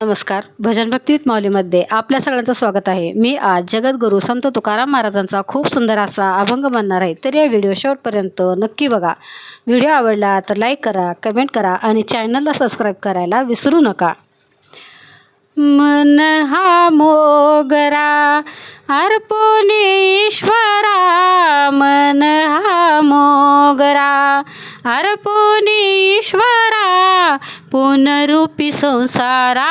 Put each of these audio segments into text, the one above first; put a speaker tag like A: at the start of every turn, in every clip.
A: नमस्कार. भजन भक्तीत माऊलीमध्ये आपल्या सगळ्यांचं स्वागत आहे. मी आज जगद्गुरू संत तुकाराम महाराजांचा खूप सुंदर असा अभंग म्हणणार आहे. तर या व्हिडिओ शेवटपर्यंत नक्की बघा. व्हिडिओ आवडला तर लाईक करा कमेंट करा आणि चॅनलला सबस्क्राईब करायला विसरू नका. मन हा मोगरा अर्पोने ईश्वरा मन हा मोगरा अर्पोने ईश्वरा पुनरूपी संसारा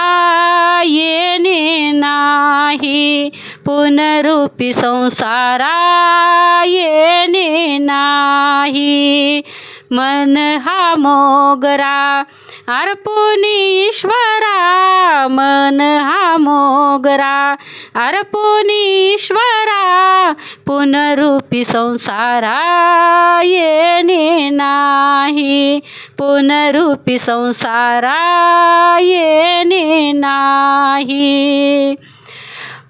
A: येणे नाही. पुनरूपी संसारा येणे नाही. मन हा मोगरा अर्पुनी ईश्वरा मन मोगरा अरपुनीश्वरा पुनरूपी संसारा येणे नाही. पुनरूपी संसारा येणे नाही.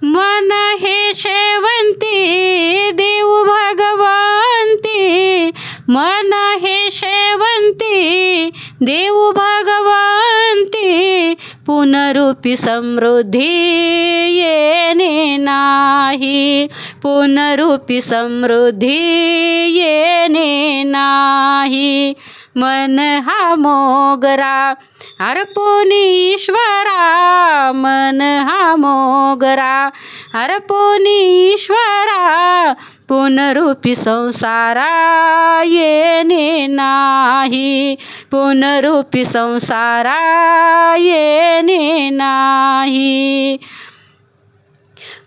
A: मन हे शेवंती देव भगवंती. मन हे शेवंती देव भगवंती. पुनरूपी समृद्धी येणे नाही. पुनरूपी समृद्धी येणे नाही. मन हा मोगरा अर्पुनी ईश्वरा. मन हा मोगरा अर्पुनी ईश्वरा. पुनरूपी संसारा येणे नाही. पुनरूपी संसारा येणे नाही.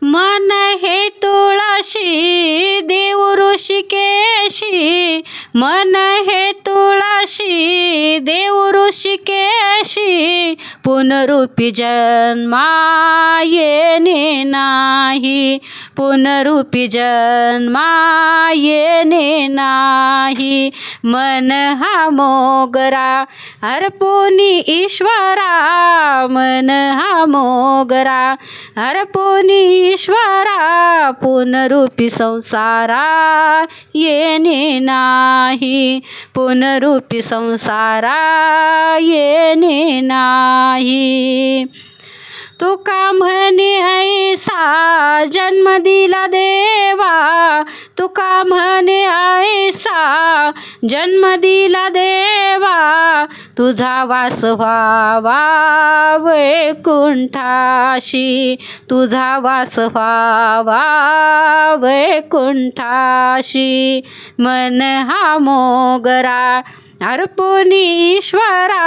A: मन हे तुळशी देव ऋषिकेशी. मन हे तुळशी देव ऋषिकेशी. पुनरूपी जन्मा येणे नाही. पुनरूपी जन्मा येणे नाही. मन हा मोगरा अर्पुनी ईश्वरा. मन हा मोगरा अर्पुनी ईश्वरा. पुनरूपी संसारा येणे नाही. पुनरूपी संसारा येणे नाही. तुका म्हणे ऐसा? जन्म दिला देवा. तुका म्हणे ऐसा? जन्म दिला देवा. तुझा वास व्हावा वैकुंठाशी. तुझा वास व्हावा वैकुंठाशी. मन हा मोगरा. अर्पुनी ईश्वरा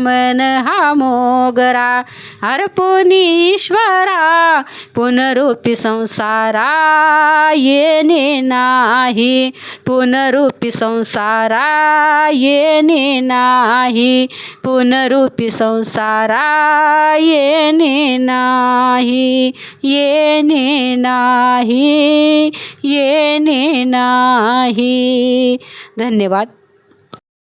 A: मन हा मोगरा. अर्पुनी ईश्वरा पुनरूपी संसारा येणे नाही. पुनरूपी संसारा येणे नाही. पुनरूपी संसारा येणे नाही. येणे नाही. येणे नाही. धन्यवाद.